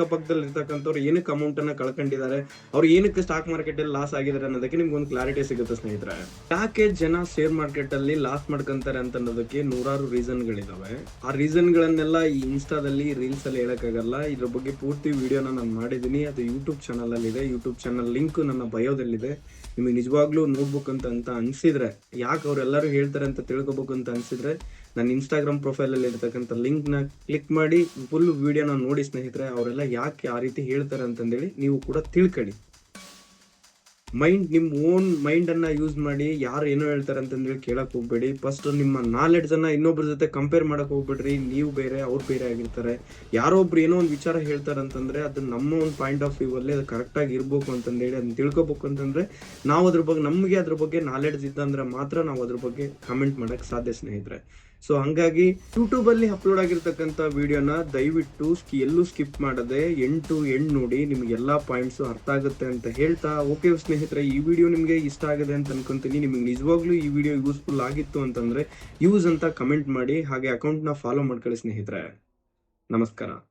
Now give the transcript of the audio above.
ಅಕ್ಕಪಕ್ಕದಲ್ಲಿ ಇರ್ತಕ್ಕಂಥವ್ರು ಏನಕ್ಕೆ ಅಮೌಂಟ್ ಅನ್ನ ಕಳ್ಕೊಂಡಿದ್ದಾರೆ, ಅವ್ರು ಏನಕ್ಕೆ ಸ್ಟಾಕ್ ಮಾರ್ಕೆಟ್ ಅಲ್ಲಿ ಲಾಸ್ ಆಗಿದ್ದಾರೆ ಅನ್ನೋದಕ್ಕೆ ನಿಮ್ಗೆ ಒಂದು ಕ್ಲಾರಿಟಿ ಸಿಗುತ್ತೆ ಸ್ನೇಹಿತರೆ. ಯಾಕೆ ಜನ ಶೇರ್ ಮಾರ್ಕೆಟ್ ಅಲ್ಲಿ ಲಾಸ್ ಮಾಡ್ಕೊಂತಾರೆ ಅಂತ ಅನ್ನೋದಕ್ಕೆ ನೂರಾರು ರೀಸನ್ ಗಳಿದಾವೆ. ಆ ರೀಸನ್ ಗಳನ್ನೆಲ್ಲ ಈ ಇನ್ಸ್ಟಾದಲ್ಲಿ ರೀಲ್ಸ್ ಅಲ್ಲಿ ಹೇಳಕ್ಕಾಗಲ್ಲ. ಇದ್ರ ಬಗ್ಗೆ ಪೂರ್ತಿ ವಿಡಿಯೋನ ನಾನು ಮಾಡಿದ್ದೀನಿ ಅದು ಯೂಟ್ಯೂಬ್ ಚಾನಲ್ ಅಲ್ಲಿ ಇದೆ. ಯೂಟ್ಯೂಬ್ ಚಾನಲ್ ಲಿಂಕ್ ನನ್ನ ಬಯೋದಲ್ಲಿದೆ ನಿಮಗೆ ನಿಜವಾಗ್ಲೂ ನೋಡ್ಬೇಕು ಅಂತ ಅಂತ ಅನ್ಸಿದ್ರೆ, ಯಾಕೆ ಅವರೆಲ್ಲರೂ ಹೇಳ್ತಾರೆ ಅಂತ ತಿಳ್ಕೊಬೇಕು ಅಂತ ಅನ್ಸಿದ್ರೆ, ನನ್ನ ಇನ್ಸ್ಟಾಗ್ರಾಮ್ ಪ್ರೊಫೈಲ್ ಅಲ್ಲಿ ಇರ್ತಕ್ಕಂಥ ಲಿಂಕ್ನ ಕ್ಲಿಕ್ ಮಾಡಿ ಫುಲ್ ವಿಡಿಯೋನ ನೋಡಿ ಸ್ನೇಹಿತರೆ, ಅವರೆಲ್ಲ ಯಾಕೆ ಆ ರೀತಿ ಹೇಳ್ತಾರೆ ಅಂತಂದೇಳಿ ನೀವು ಕೂಡ ತಿಳ್ಕೊಳ್ಳಿ ಮೈಂಡ್ ನಿಮ್ಮ ಓನ್ ಮೈಂಡ್ ಅನ್ನ ಯೂಸ್ ಮಾಡಿ ಯಾರು ಏನೋ ಹೇಳ್ತಾರೆ ಅಂತಂದೇಳಿ ಕೇಳಕ್ ಹೋಗ್ಬೇಡಿ. ಫಸ್ಟ್ ನಿಮ್ಮ ನಾಲೆಡ್ಜನ್ನು ಅನ್ನ ಇನ್ನೊಬ್ರ ಜೊತೆ ಕಂಪೇರ್ ಮಾಡೋಕೆ ಹೋಗ್ಬೇಡ್ರಿ. ನೀವು ಬೇರೆ, ಅವ್ರು ಬೇರೆ ಆಗಿರ್ತಾರೆ. ಯಾರೋ ಒಬ್ರು ಏನೋ ಒಂದು ವಿಚಾರ ಹೇಳ್ತಾರೆ ಅಂತಂದ್ರೆ ಅದು ನಮ್ಮ ಒಂದು ಪಾಯಿಂಟ್ ಆಫ್ ವ್ಯೂ ಅಲ್ಲಿ ಅದು ಕರೆಕ್ಟಾಗಿ ಇರಬೇಕು ಅಂತಂದೇಳಿ ಅದನ್ನ ತಿಳ್ಕೊಬೇಕು ಅಂತಂದ್ರೆ ನಾವು ಅದ್ರ ಬಗ್ಗೆ, ನಮಗೆ ಅದ್ರ ಬಗ್ಗೆ ನಾಲೆಡ್ಜ್ ಇದ್ದಂದ್ರೆ ಮಾತ್ರ ನಾವು ಅದ್ರ ಬಗ್ಗೆ ಕಮೆಂಟ್ ಮಾಡಕ್ ಸಾಧ್ಯ ಸ್ನೇಹಿತರೆ. ಸೊ ಹಂಗಾಗಿ ಯೂಟ್ಯೂಬ್ ಅಲ್ಲಿ ಅಪ್ಲೋಡ್ ಆಗಿರ್ತಕ್ಕಂಥ ವಿಡಿಯೋನ ದಯವಿಟ್ಟು ಎಲ್ಲೂ ಸ್ಕಿಪ್ ಮಾಡದೆ ಎಂಟು ಎಂಡ್ ನೋಡಿ ನಿಮ್ಗೆ ಎಲ್ಲಾ ಪಾಯಿಂಟ್ಸ್ ಅರ್ಥ ಆಗುತ್ತೆ ಅಂತ ಹೇಳ್ತಾ ಓಕೆ ಸ್ನೇಹಿತರೆ, ಈ ವಿಡಿಯೋ ನಿಮಗೆ ಇಷ್ಟ ಆಗಿದೆ ಅಂತ ಅನ್ಕೊಂತೀನಿ. ನಿಮ್ಗೆ ನಿಜವಾಗ್ಲೂ ಈ ವಿಡಿಯೋ ಯೂಸ್ಫುಲ್ ಆಗಿತ್ತು ಅಂತಂದ್ರೆ ಯೂಸ್ ಅಂತ ಕಮೆಂಟ್ ಮಾಡಿ, ಹಾಗೆ ಅಕೌಂಟ್ನ ಫಾಲೋ ಮಾಡ್ಕೊಳ್ಳಿ ಸ್ನೇಹಿತರೆ. ನಮಸ್ಕಾರ.